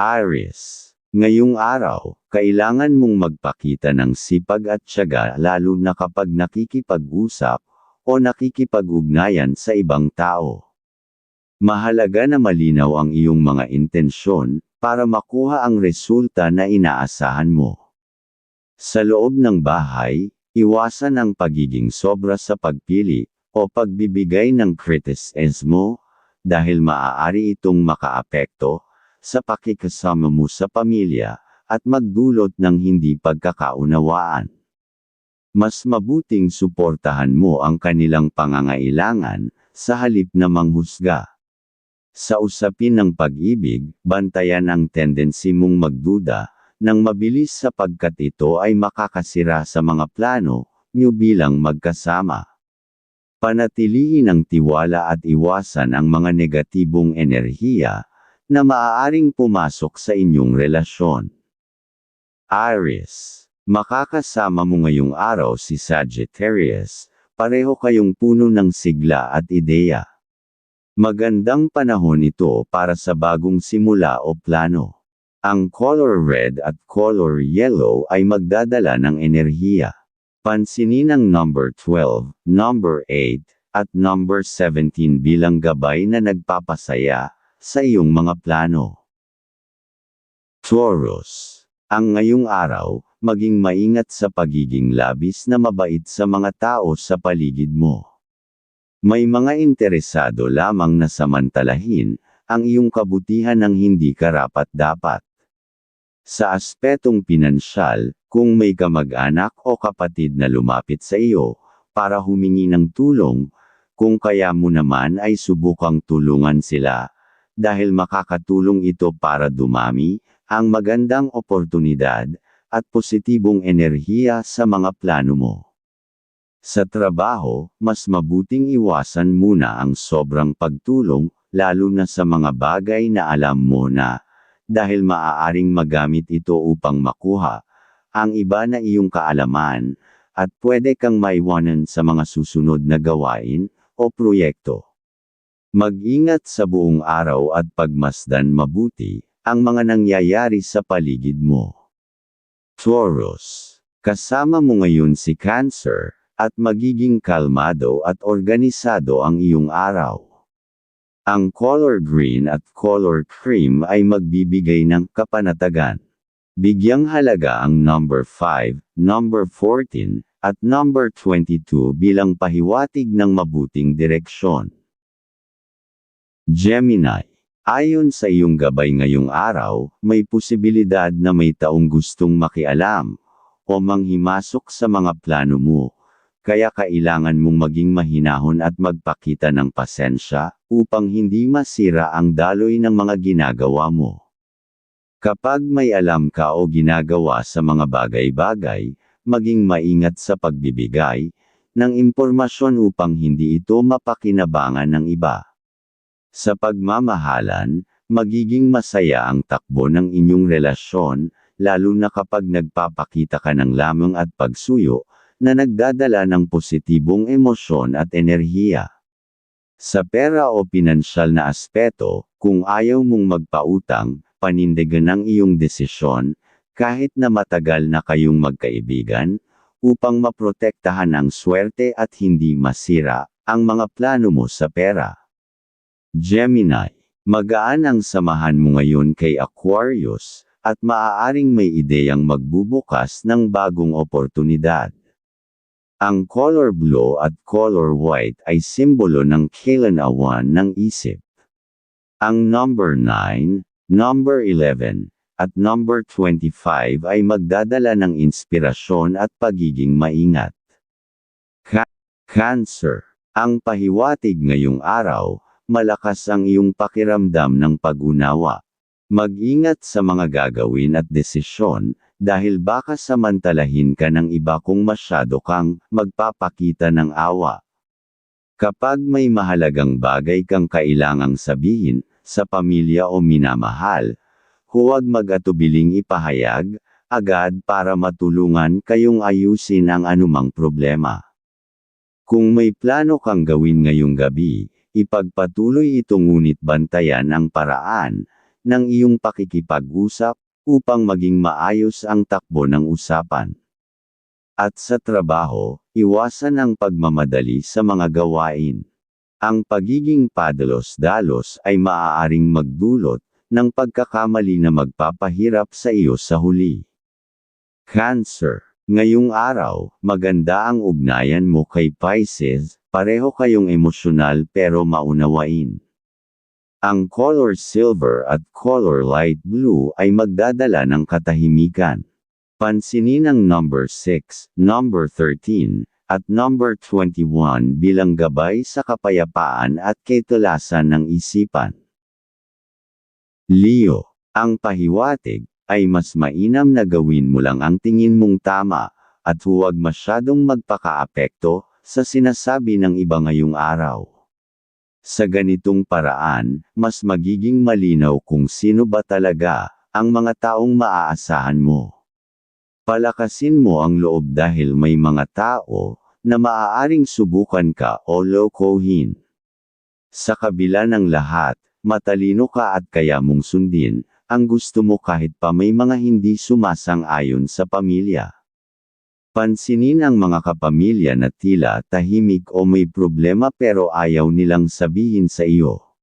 Aries. Ngayong araw, kailangan mong magpakita ng sipag at tiyaga lalo na kapag nakikipag-usap o nakikipag-ugnayan sa ibang tao. Mahalaga na malinaw ang iyong mga intensyon para makuha ang resulta na inaasahan mo. Sa loob ng bahay, iwasan ang pagiging sobra sa pagpili o pagbibigay ng kritisismo dahil maaari itong makaapekto sa pakikasama mo sa pamilya, at magdulot ng hindi pagkakaunawaan. Mas mabuting suportahan mo ang kanilang pangangailangan, sa halip na manghusga. Sa usapin ng pag-ibig, bantayan ang tendency mong magduda, ng mabilis sapagkat ito ay makakasira sa mga plano, niyo bilang magkasama. Panatilihin ang tiwala at iwasan ang mga negatibong enerhiya, na maaaring pumasok sa inyong relasyon. Aries. Makakasama mo ngayong araw si Sagittarius, pareho kayong puno ng sigla at ideya. Magandang panahon ito para sa bagong simula o plano. Ang color red at color yellow ay magdadala ng enerhiya. Pansinin ang number 12, number 8, at number 17 bilang gabay na nagpapasaya, sa iyong mga plano. Taurus. Ang ngayong araw, maging maingat sa pagiging labis na mabait sa mga tao sa paligid mo. May mga interesado lamang na samantalahin, ang iyong kabutihan ng hindi karapat-dapat. Sa aspetong pinansyal, kung may kamag-anak o kapatid na lumapit sa iyo, para humingi ng tulong, kung kaya mo naman ay subukang tulungan sila, dahil makakatulong ito para dumami, ang magandang oportunidad, at positibong enerhiya sa mga plano mo. Sa trabaho, mas mabuting iwasan muna ang sobrang pagtulong, lalo na sa mga bagay na alam mo na, dahil maaaring magamit ito upang makuha, ang iba na iyong kaalaman, at pwede kang maiwanan sa mga susunod na gawain, o proyekto. Mag-ingat sa buong araw at pagmasdan mabuti, ang mga nangyayari sa paligid mo. Taurus. Kasama mo ngayon si Cancer, at magiging kalmado at organisado ang iyong araw. Ang color green at color cream ay magbibigay ng kapanatagan. Bigyang halaga ang number 5, number 14, at number 22 bilang pahiwatig ng mabuting direksyon. Gemini Ayon sa iyong gabay ngayong araw, may posibilidad na may taong gustong makialam, o manghimasok sa mga plano mo. Kaya kailangan mong maging mahinahon at magpakita ng pasensya, upang hindi masira ang daloy ng mga ginagawa mo. Kapag may alam ka o ginagawa sa mga bagay-bagay, maging maingat sa pagbibigay, ng impormasyon upang hindi ito mapakinabangan ng iba. Sa pagmamahalan, magiging masaya ang takbo ng inyong relasyon, lalo na kapag nagpapakita ka ng lamang at pagsuyo, na nagdadala ng positibong emosyon at enerhiya. Sa pera o pinansyal na aspeto, kung ayaw mong magpautang, panindigan ang iyong desisyon, kahit na matagal na kayong magkaibigan, upang maprotektahan ang swerte at hindi masira, ang mga plano mo sa pera. Gemini, magaan ang samahan mo ngayon kay Aquarius, at maaaring may ideyang magbubukas ng bagong oportunidad. Ang color blue at color white ay simbolo ng kailanawan ng isip. Ang number 9, number 11, at number 25 ay magdadala ng inspirasyon at pagiging maingat. Ka Cancer, ang pahiwatig ngayong araw, malakas ang iyong pakiramdam ng pag-unawa. Mag-ingat sa mga gagawin at desisyon, dahil baka samantalahin ka ng iba kung masyado kang magpapakita ng awa. Kapag may mahalagang bagay kang kailangang sabihin, sa pamilya o minamahal, huwag mag-atubiling ipahayag, agad para matulungan kayong ayusin ang anumang problema. Kung may plano kang gawin ngayong gabi, ipagpatuloy ito ngunit bantayan ang paraan ng iyong pakikipag-usap upang maging maayos ang takbo ng usapan. At sa trabaho, iwasan ang pagmamadali sa mga gawain. Ang pagiging padalos-dalos ay maaaring magdulot ng pagkakamali na magpapahirap sa iyo sa huli. Cancer. Ngayong araw, maganda ang ugnayan mo kay Pisces, pareho kayong emosyonal pero maunawain. Ang color silver at color light blue ay magdadala ng katahimikan. Pansinin ang number 6, number 13, at number 21 bilang gabay sa kapayapaan at ketulasan ng isipan. Leo, ang pahiwatig, ay mas mainam na gawin mo lang ang tingin mong tama, at huwag masyadong magpakaapekto, sa sinasabi ng iba ngayong araw. Sa ganitong paraan, mas magiging malinaw kung sino ba talaga, ang mga taong maaasahan mo. Palakasin mo ang loob dahil may mga tao, na maaaring subukan ka o lokohin. Sa kabila ng lahat, matalino ka at kaya mong sundin, ang gusto mo kahit pa may mga hindi sumasang-ayon sa pamilya. Pansinin ang mga kapamilya na tila tahimik o may problema pero ayaw nilang sabihin sa iyo.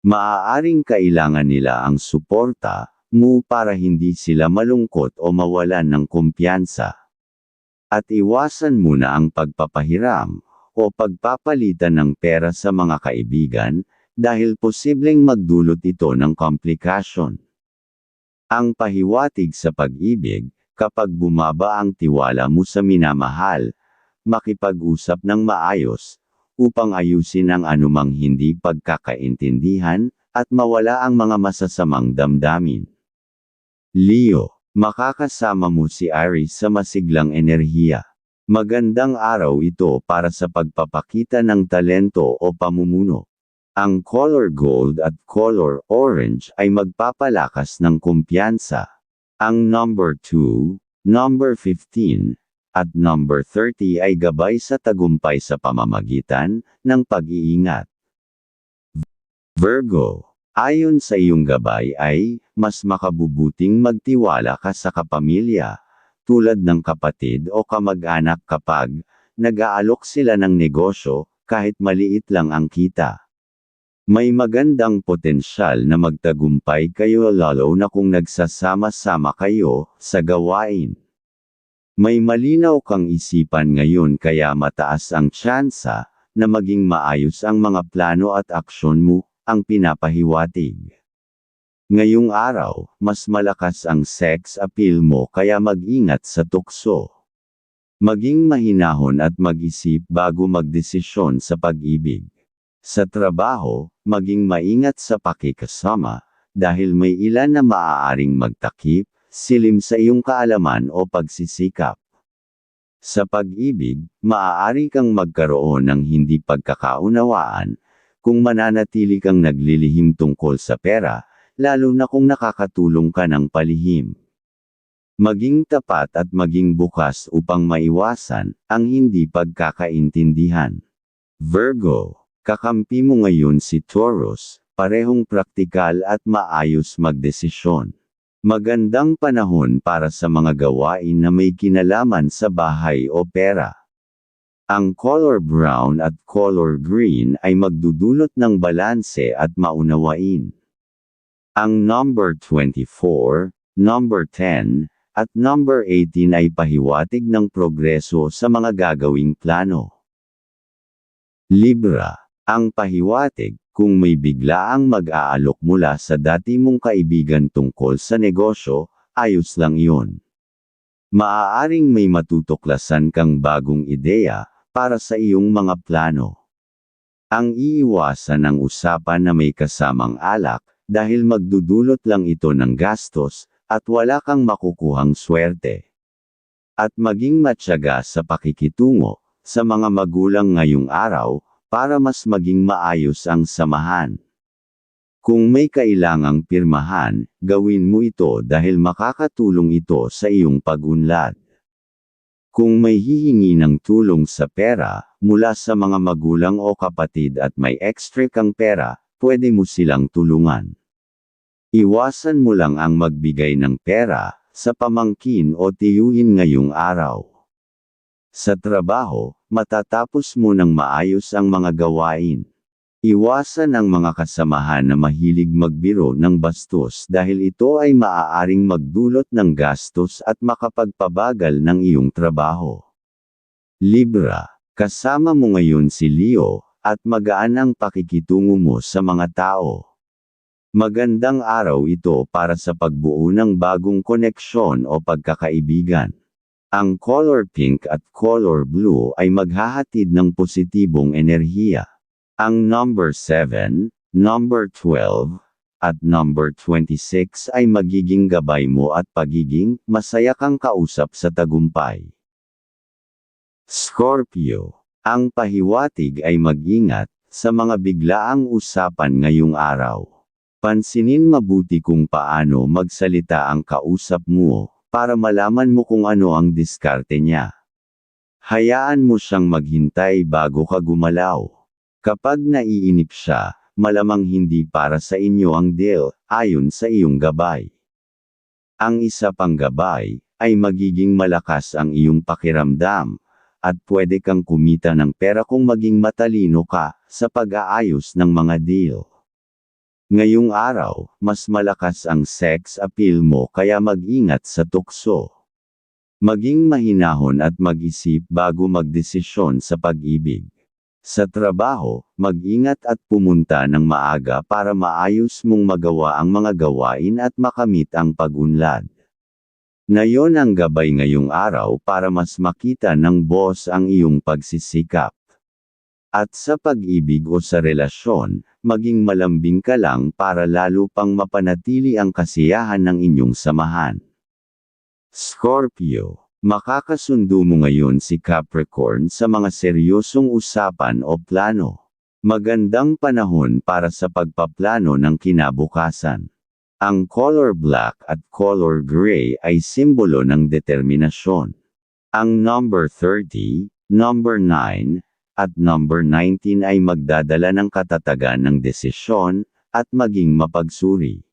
Maaaring kailangan nila ang suporta, mo para hindi sila malungkot o mawalan ng kumpiyansa. At iwasan muna ang pagpapahiram o pagpapalitan ng pera sa mga kaibigan dahil posibleng magdulot ito ng komplikasyon. Ang pahiwatig sa pag-ibig, kapag bumaba ang tiwala mo sa minamahal, makipag-usap ng maayos, upang ayusin ang anumang hindi pagkakaintindihan, at mawala ang mga masasamang damdamin. Leo, makakasama mo si Aries sa masiglang enerhiya. Magandang araw ito para sa pagpapakita ng talento o pamumuno. Ang color gold at color orange ay magpapalakas ng kumpiyansa. Ang number 2, number 15, at number 30 ay gabay sa tagumpay sa pamamagitan ng pag-iingat. Virgo Ayon sa iyong gabay ay, mas makabubuting magtiwala ka sa kapamilya, tulad ng kapatid o kamag-anak kapag, nag-aalok sila ng negosyo, kahit maliit lang ang kita. May magandang potensyal na magtagumpay kayo lalo na kung nagsasama-sama kayo, sa gawain. May malinaw kang isipan ngayon kaya mataas ang tsansa, na maging maayos ang mga plano at aksyon mo, ang pinapahiwatig. Ngayong araw, mas malakas ang sex appeal mo kaya mag-ingat sa tukso. Maging mahinahon at mag-isip bago magdesisyon sa pag-ibig. Sa trabaho, maging maingat sa pakikasama, dahil may ilan na maaaring magtakip, silim sa iyong kaalaman o pagsisikap. Sa pag-ibig, maaari kang magkaroon ng hindi pagkakaunawaan, kung mananatili kang naglilihim tungkol sa pera, lalo na kung nakakatulong ka ng palihim. Maging tapat at maging bukas upang maiwasan ang hindi pagkakaintindihan. Virgo, kakampi mo ngayon si Taurus, parehong praktikal at maayos magdesisyon. Magandang panahon para sa mga gawain na may kinalaman sa bahay o pera. Ang color brown at color green ay magdudulot ng balanse at maunawain. Ang number 24, number 10, at number 18 ay pahiwatig ng progreso sa mga gagawing plano. Libra, ang pahiwatig, kung may biglaang mag-aalok mula sa dati mong kaibigan tungkol sa negosyo, ayos lang iyon. Maaaring may matutuklasan kang bagong ideya, para sa iyong mga plano. Ang iiwasan ng usapan na may kasamang alak, dahil magdudulot lang ito ng gastos, at wala kang makukuhang swerte. At maging matyaga sa pakikitungo, sa mga magulang ngayong araw, para mas maging maayos ang samahan. Kung may kailangang pirmahan, gawin mo ito dahil makakatulong ito sa iyong pagunlad. Kung may hihingi ng tulong sa pera, mula sa mga magulang o kapatid at may extra kang pera, pwede mo silang tulungan. Iwasan mo lang ang magbigay ng pera, sa pamangkin o tiyuhin ngayong araw. Sa trabaho, matatapos mo ng maayos ang mga gawain. Iwasan ang mga kasamahan na mahilig magbiro ng bastos dahil ito ay maaaring magdulot ng gastos at makapagpabagal ng iyong trabaho. Libra, kasama mo ngayon si Leo, at magaan ang pakikitungo mo sa mga tao. Magandang araw ito para sa pagbuo ng bagong koneksyon o pagkakaibigan. Ang color pink at color blue ay maghahatid ng positibong enerhiya. Ang number 7, number 12, at number 26 ay magiging gabay mo at pagiging masaya kang kausap sa tagumpay. Scorpio, ang pahiwatig ay mag-ingat sa mga biglaang usapan ngayong araw. Pansinin mabuti kung paano magsalita ang kausap mo, para malaman mo kung ano ang diskarte niya. Hayaan mo siyang maghintay bago ka gumalaw. Kapag naiinip siya, malamang hindi para sa inyo ang deal, ayon sa iyong gabay. Ang isa pang gabay, ay magiging malakas ang iyong pakiramdam, at pwede kang kumita ng pera kung maging matalino ka, sa pag-aayos ng mga deal. Ngayong araw, mas malakas ang sex appeal mo kaya mag-ingat sa tukso. Maging mahinahon at mag-isip bago magdesisyon sa pag-ibig. Sa trabaho, mag-ingat at pumunta ng maaga para maayos mong magawa ang mga gawain at makamit ang pagunlad. Ngayon ang gabay ngayong araw para mas makita ng boss ang iyong pagsisikap. At sa pag-ibig o sa relasyon, maging malambing ka lang para lalo pang mapanatili ang kasiyahan ng inyong samahan. Scorpio Makakasundo mo ngayon si Capricorn sa mga seryosong usapan o plano. Magandang panahon para sa pagpaplano ng kinabukasan. Ang color black at color gray ay simbolo ng determinasyon. Ang number 30, number 9, at number 19 ay magdadala ng katatagan ng desisyon, at maging mapagsuri.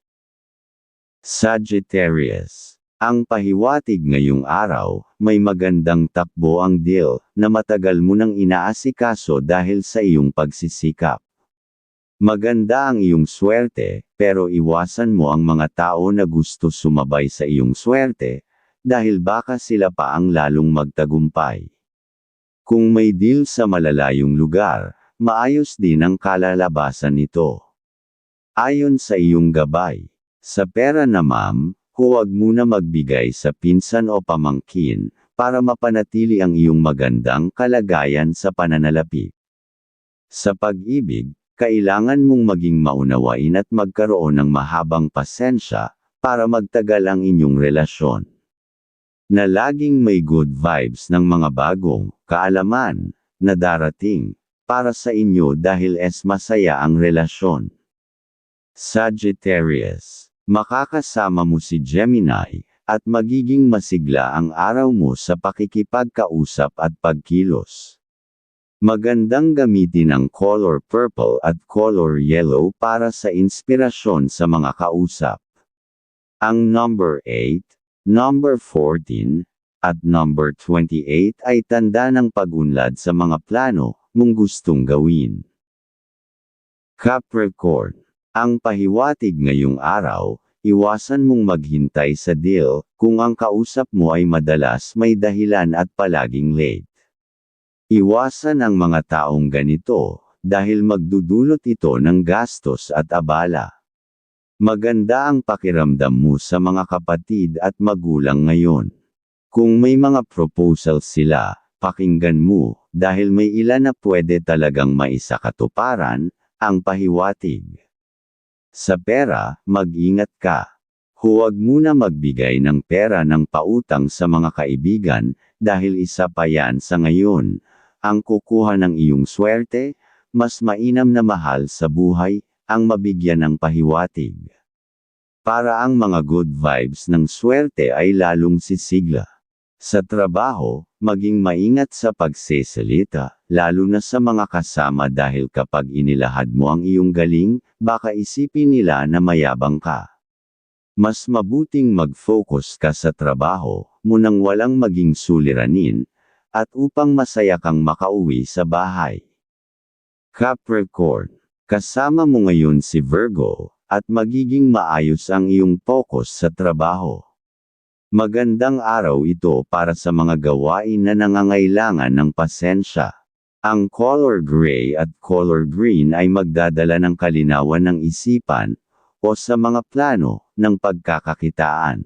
Sagittarius ang pahiwatig ngayong araw, may magandang takbo ang deal, na matagal mo nang inaasikaso dahil sa iyong pagsisikap. Maganda ang iyong swerte, pero iwasan mo ang mga tao na gusto sumabay sa iyong swerte, dahil baka sila pa ang lalong magtagumpay. Kung may deal sa malalayong lugar, maayos din ang kalalabasan nito. Ayon sa iyong gabay, sa pera na ma'am, Huwag muna magbigay sa pinsan o pamangkin, para mapanatili ang iyong magandang kalagayan sa pananalapi. Sa pag-ibig, kailangan mong maging maunawain at magkaroon ng mahabang pasensya, para magtagal ang inyong relasyon. Na laging may good vibes ng mga bagong kaalaman na darating para sa inyo dahil es masaya ang relasyon. Sagittarius Makakasama mo si Gemini, at magiging masigla ang araw mo sa pakikipagkausap at pagkilos. Magandang gamitin ang color purple at color yellow para sa inspirasyon sa mga kausap. Ang number 8, number 14, at number 28 ay tanda ng pagunlad sa mga plano mong gustong gawin. Capricorn ang pahiwatig ngayong araw, iwasan mong maghintay sa deal, kung ang kausap mo ay madalas may dahilan at palaging late. Iwasan ang mga taong ganito, dahil magdudulot ito ng gastos at abala. Maganda ang pakiramdam mo sa mga kapatid at magulang ngayon. Kung may mga proposal sila, pakinggan mo, dahil may ilan na pwede talagang maisakatuparan, ang pahiwatig. Sa pera, mag-ingat ka. Huwag muna magbigay ng pera ng pautang sa mga kaibigan, dahil isa pa yan sa ngayon. Ang kukuha ng iyong swerte, mas mainam na mahal sa buhay, ang mabigyan ng pahiwatig. Para ang mga good vibes ng swerte ay lalong sisigla. Sa trabaho, maging maingat sa pagsesalita, lalo na sa mga kasama dahil kapag inilahad mo ang iyong galing, baka isipin nila na mayabang ka. Mas mabuting mag-focus ka sa trabaho, mo nang walang maging suliranin, at upang masaya kang makauwi sa bahay. Capricorn, kasama mo ngayon si Virgo, at magiging maayos ang iyong focus sa trabaho. Magandang araw ito para sa mga gawain na nangangailangan ng pasensya. Ang color gray at color green ay magdadala ng kalinawan ng isipan, o sa mga plano, ng pagkakakitaan.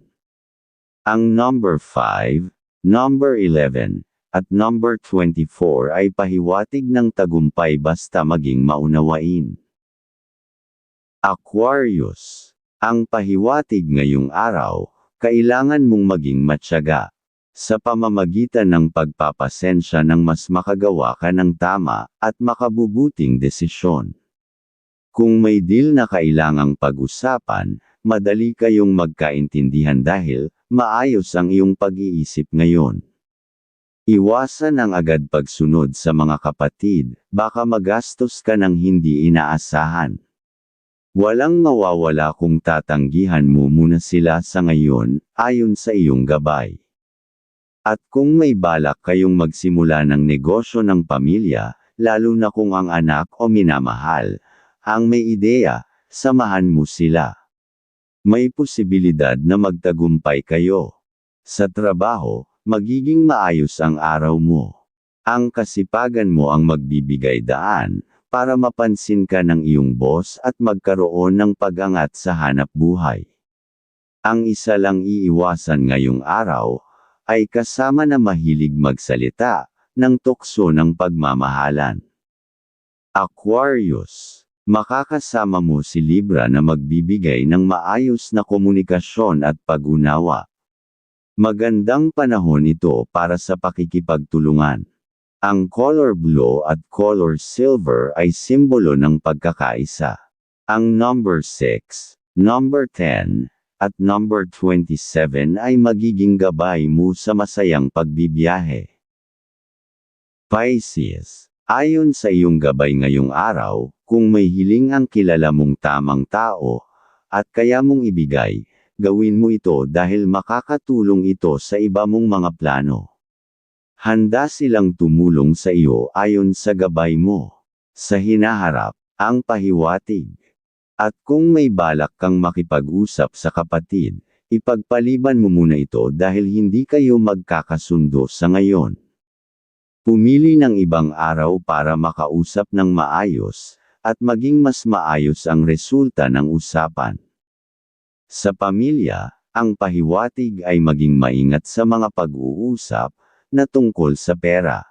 Ang number 5, number 11, at number 24 ay pahiwatig ng tagumpay basta maging maunawain. Aquarius. Ang pahiwatig ngayong araw, kailangan mong maging matyaga. Sa pamamagitan ng pagpapasensya ng mas makagawa ka ng tama, at makabubuting desisyon. Kung may deal na kailangang pag-usapan, madali kayong magkaintindihan dahil, maayos ang iyong pag-iisip ngayon. Iwasan ang agad pagsunod sa mga kapatid, baka magastos ka ng hindi inaasahan. Walang mawawala kung tatanggihan mo muna sila sa ngayon, ayon sa iyong gabay. At kung may balak kayong magsimula ng negosyo ng pamilya, lalo na kung ang anak o minamahal, ang may ideya, samahan mo sila. May posibilidad na magtagumpay kayo. Sa trabaho, magiging maayos ang araw mo. Ang kasipagan mo ang magbibigay daan, para mapansin ka ng iyong boss at magkaroon ng pag-angat sa hanap buhay. Ang isa lang iiwasan ngayong araw, ay kasama na mahilig magsalita, ng tukso ng pagmamahalan. Aquarius. Makakasama mo si Libra na magbibigay ng maayos na komunikasyon at pag-unawa. Magandang panahon ito para sa pakikipagtulungan. Ang color blue at color silver ay simbolo ng pagkakaisa. Ang number 6, number 10, at number 27 ay magiging gabay mo sa masayang pagbibiyahe. Pisces, ayon sa iyong gabay ngayong araw, kung may hiling ang kilala mong tamang tao, at kaya mong ibigay, gawin mo ito dahil makakatulong ito sa iba mong mga plano. Handa silang tumulong sa iyo ayon sa gabay mo. Sa hinaharap, ang pahiwatig. At kung may balak kang makipag-usap sa kapatid, ipagpaliban mo muna ito dahil hindi kayo magkakasundo sa ngayon. Pumili ng ibang araw para makausap ng maayos, at maging mas maayos ang resulta ng usapan. Sa pamilya, ang pahiwatig ay maging maingat sa mga pag-uusap, na tungkol sa pera.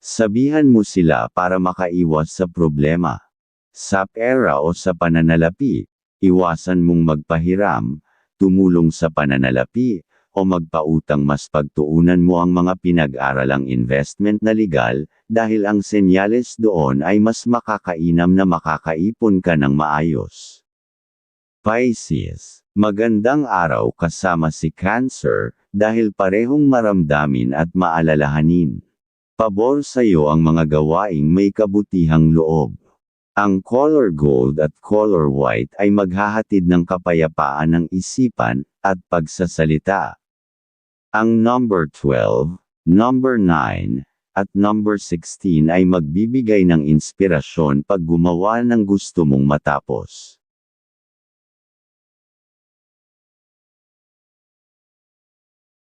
Sabihan mo sila para makaiwas sa problema. Sa pera o sa pananalapi, iwasan mong magpahiram, tumulong sa pananalapi, o magpautang mas pagtuunan mo ang mga pinag-aralang investment na legal, dahil ang senyales doon ay mas makakainam na makakaipon ka ng maayos. Pisces, magandang araw kasama si Cancer, dahil parehong maramdamin at maalalahanin. Pabor sa iyo ang mga gawaing may kabutihang loob. Ang color gold at color white ay maghahatid ng kapayapaan ng isipan at pagsasalita. Ang number 12, number 9, at number 16 ay magbibigay ng inspirasyon pag gumawa ng gusto mong matapos.